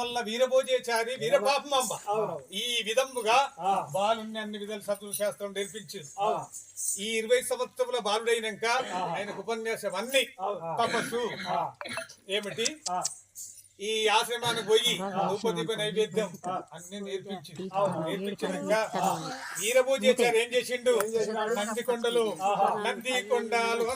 మల్ల వీరభోజేచారి వీరపాపమ్మ ఈ విధముగా ఆ. అన్ని విధాలు చదువు శాస్త్రం నేర్పించింది. ఈ ఇరవై సంవత్సరముల బాలుడైనాక ఆయనకు ఉపన్యాసం అన్ని తపస్సు. ఏమిటి? ఈ ఆశ్రమానికి పోయి ధూపదీప నైవేద్యం అన్ని నేర్పించి నేర్పించాక వీరభోజేచారు ఏం చేసిండు? నంది కొండలు. నంది కొండలు